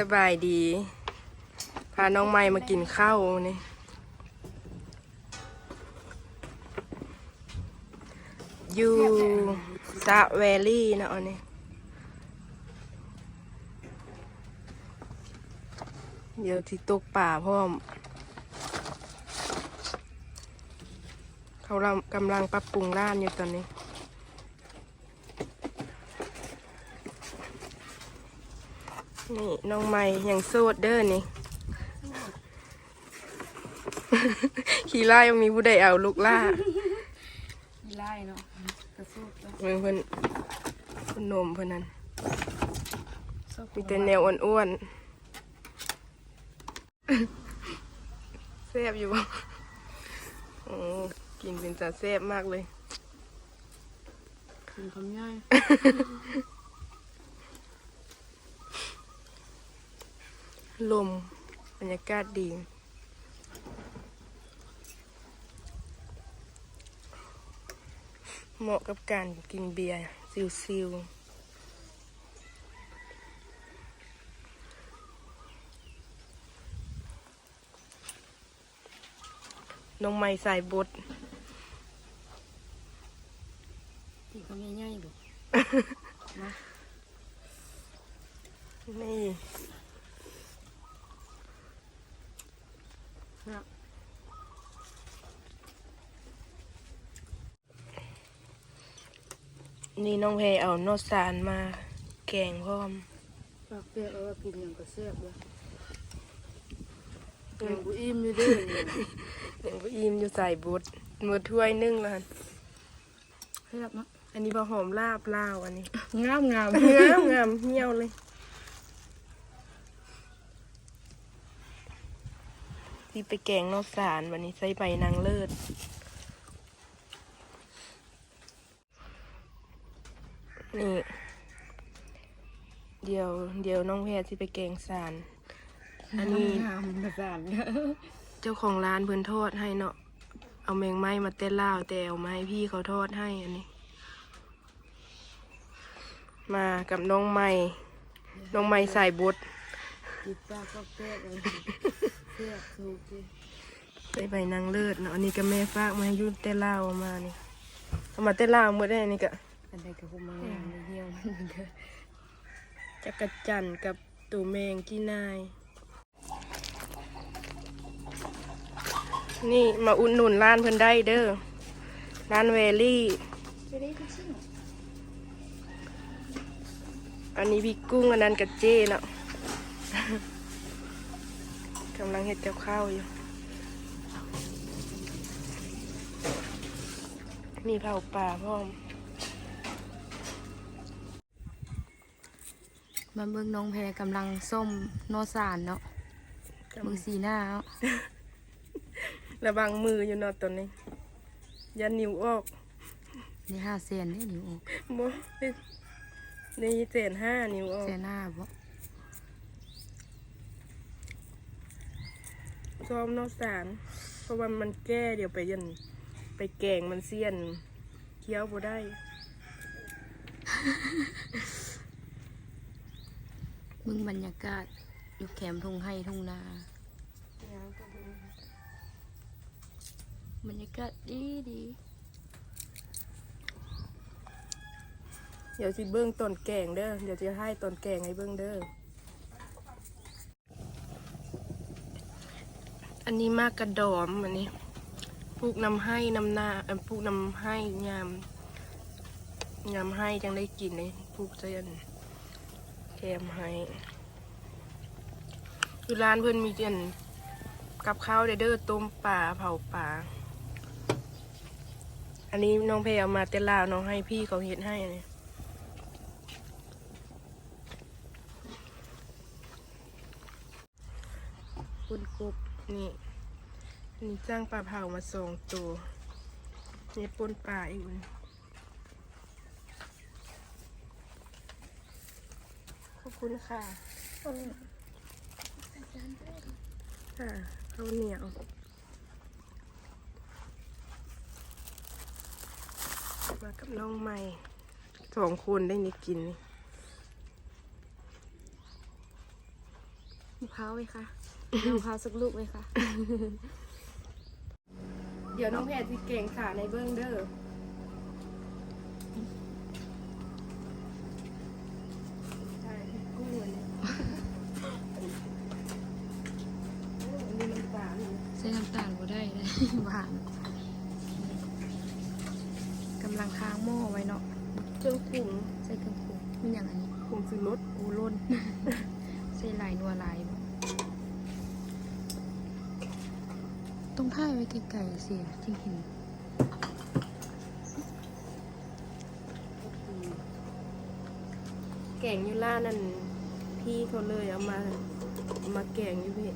สบายดี พาน้องไม้มากินข้าวนี่อยู่สระแวลี่นะอันนี้เดี๋ยวที่ตกป่าพร้อมเขากำลังปรับปรุงร้านอยู่ตอนนี้ นี่น้องใหม่ยังโสดเด้อนี่ ขี่ไล่ยังมีผู้ใดเอาลูกล่ามีไล่เนาะกระสุดเนาะเมืองเพิ่นเพิ่นนมเพิ่นนั้นซอกมีแต่แนวอ้วนๆแซ่บอยู่บ่โอ้กินเป็นตาแซ่บมากเลยกินคำย่อย ลม บรรยากาศดี เหมาะกับการกินเบียร์ซิวๆน้องไม้สายบดกินคำย่อยๆดูนี่ ครับนี่น้องเพเอาโนตสารมาแกงพร้อมปากเปียกแล้วก็กินอย่างกระเสียบเลยอย่างกูอิ่มอยู่เด้วยเดี๋ยวอิ่มอยู่ใส่บุดมือถ้วยนึ่งแล้วหั่นเสียบเนาะอันนี้บะหอมลาบลาวอันนี้ งามงามงามงามเหี่ยวเลย ที่ไปแกงนอกสารวันนี้ใส่ใบนางเลิศนี่เดี๋ยวเดี๋ยวน้องแพรที่ไปแกงสาร อันนี้งามกระสานเจ้าของร้านเพิ่นทอดให้เนาะเอาแมงไม้มาเต้นล่าวแต่เอามาให้พี่เขาทอดให้อันนี้ มากับน้องไม้น้องไม้ใส่บดกินปลาก็เปียกเลย เสียบถูกสิใส่ใบนางเลิศเนาะอันนี้ก็แม่ฝากมาให้อยุ่เต้นล่าวเอามานี่เอามาเต้นล่าวหมดได้อันนี้ก็อันใดก็คงมางามเลยเหี่ยวมันเด้อจักรจันทร์กับตูแมงกี้นาย นี่มาอุดหนุนร้านเพิ่นได้เด้อร้านเวลี่จะได้ทุกสิ่งอันนี้พี่กุ้งอันนั้นกับเจ้เนาะ กำลังเห็ดกับข้าวอยู่ มีเผาป่าพร้อมมาเบิ่งน้องแพรกำลังส้มโนสานเนาะเบิ่งสีหน้าเนาะระวังมืออยู่เนาะตอนนี้ ยันนิ้วออก นี่ห้าเซนได้นิ้วออกโมนี่เศษห้านิ้วออกเซนหน้าบ่ ซ้อมนอกสารเพราะว่ามันแก้เดี๋ยวไปยันไปแกงมันเสี้ยนเคี้ยวบ่ได้ มึงบรรยากาศอยู่แคมป์ทุ่งไห้ทุ่งนา บรรยากาศดีดีเดี๋ยวสิเบิ้งต้นแกงเด้อเดี๋ยวจะให้ต้นแกงให้เบิ้งเด้อ อันนี้มากกระดอมอันนี้ปลูกนำให้นำหน้าอ่อปลูกนำให้ยามยามให้จังได้กินเลยปลูกเจนแกมให้คือร้านเพิ่อนมีเจนกับข้าวเด้อเด้อต้มปลาเผาปลาอันนี้น้องเพยเอามาเตลาวน้องให้พี่เขาเฮ็ดให้อันนี้คุณกบ นี่นี่จ้างปลาเผามาสองตัวนี่ปนปลาอีกขอบคุณค่ะค่ะข้าวเหนียวมากับน้องใหม่สองคนได้นี่กินนี่ ร้าวไหมคะน้ำมะพร้าวสักลูกไหมคะ เดี๋ยวน้องแพทย์ที่เก่งขาในเบื้องเด้อใช่พริกกุ้งอันนี้โอ้อันนี้มันฝาดอยู่ใส่น้ำตาลก็ได้เลยหวานกำลังค้างหม้อไว้เนาะเครื่องปรุงใส่เครื่องปรุงมันอย่างอันนี้ปรุงซื้อรสอูร่น ใส่ลายนัวลายบ่ ต้องท่ายไว้ไกลๆเสียจริงเห็นแกงยูล่านั่น พี่เขาเลยเอามาเอามาแกงอยู่พี่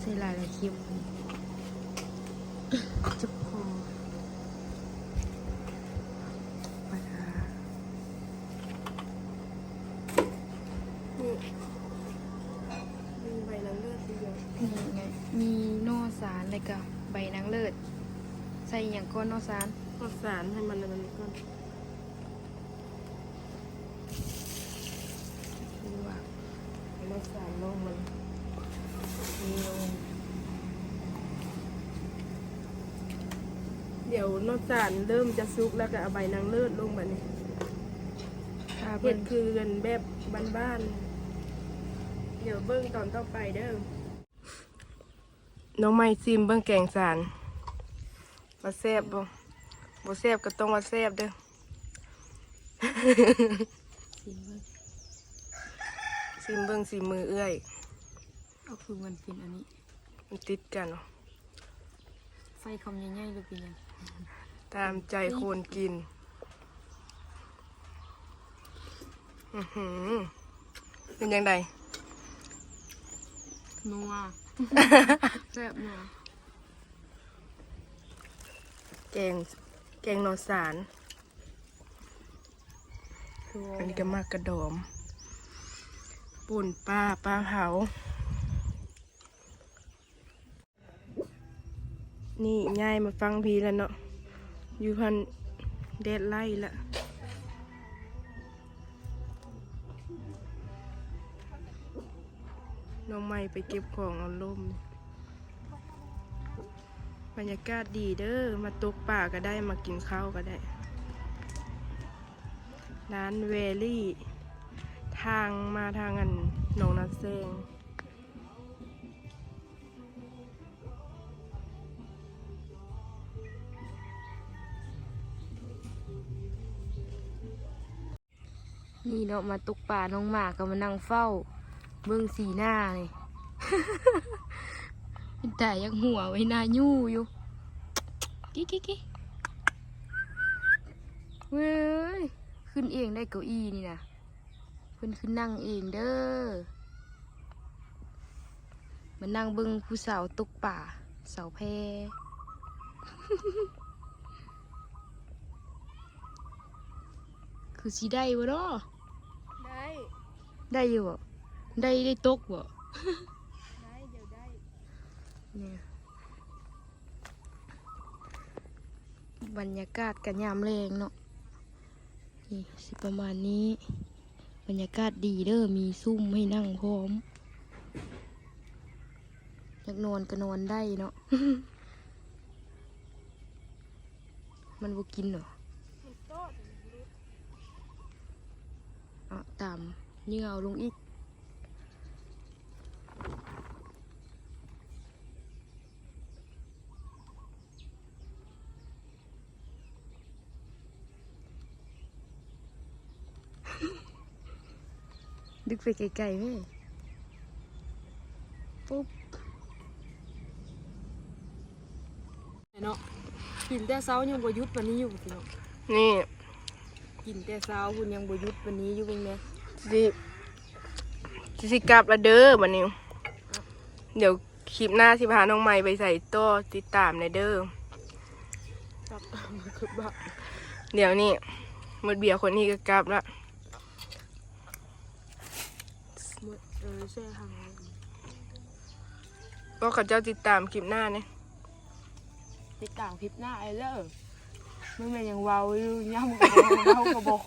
ใส่ลายลายเค็มจะ แล้วก็ใบนางเลิศใส่อย่างก้อนนอสารก็สารให้มันมันก่อนดูว่าให้มันสารลงมันมีลงเดี๋ยวนอกสารเริ่มจะซุกแล้วก็เอาใบนางเลือดลงมานี่ถ้าเห็เพิ่ดนคือกันแบบบ้านๆเดี๋ยวเบิ้งตอนต่อไปเด้อ น้องไม้ซิมเบิ้งแกงสารว่าแซ่บบ่บ่แซ่บก็ต้องว่าแซ่บเด้อสิเบิ่งซิมเบิ้งสีมือเอื้อยก็คือมันเป็นอันนี้ มันติดกันเนาะไฟคำใหญ่ๆหรือเป็นหยังตามใจคนกิน อือหือเป็นยังไงนัว แซ่บนัวแกงแกงนอสารคืออันนี้ก็มากกระดอมป่นปลาปลาเผา นี่ง่ายมาฟังพีแล้วเนาะอยู่พันเดดไล่ละ น้องไม่ไปเก็บของเอาล่มบรรยากาศดีเด้อ มาตกป่าก็ได้ มากินข้าวก็ได้ ร้านเวลี่ ทางมาทางอันหนองนาเซงนี่เนาะมาตกป่าน้องหมาก็มานั่งเฝ้า เบิ่งสีหน้านี่เป็นแต่ยังหัวไว้หน้ายู่อยู่กิ๊กกิ๊กกิ๊กเว้ยขึ้นเองได้เก้าอี้นี่นะเพิ่นขึ้นนั่งเองเด้อมานั่งเบิ่งผู้สาวตกป่าสาวแพคือสีได้บ่เนาะได้ ได้อยู่บ่ ได้ได้ตกบ่ได้เดี๋ยวได้เนี่ยบรรยากาศกันยามแรงเนาะนี่สิประมาณนี้ บรรยากาศดีเด้อมีซุ่มให้นั่งพร้อมอยากนอนก็นอนได้เนาะมันบ่กินเหรออะตามเงื่อเอาลงอีก ดึกไปไกลๆแม่ปุ๊บเนาะกินแต่เช้ายังบ่หยุดวันนี้อยู่พี่เนาะนี่กินแต่เช้าคุณยังบ่หยุดวันนี้อยู่เบิ่งแม่สิสิสิกลับละเด้อบัดนี้เดี๋ยวคลิปหน้าสิพาน้องใหม่ไปใส่โต้ติดตามในเด้อครับคือบ้าเดี๋ยวนี่หมดเบียร์คนนี้ก็กลับละ เมื่ อเออแช่หางก็ขอเจ้าติดตามคลิปหน้าเนี่ยติดตามคลิปหน้าไอเลอร์มึงเป็นยังเวาวอยู่ย่ำกับเว้าก็บ่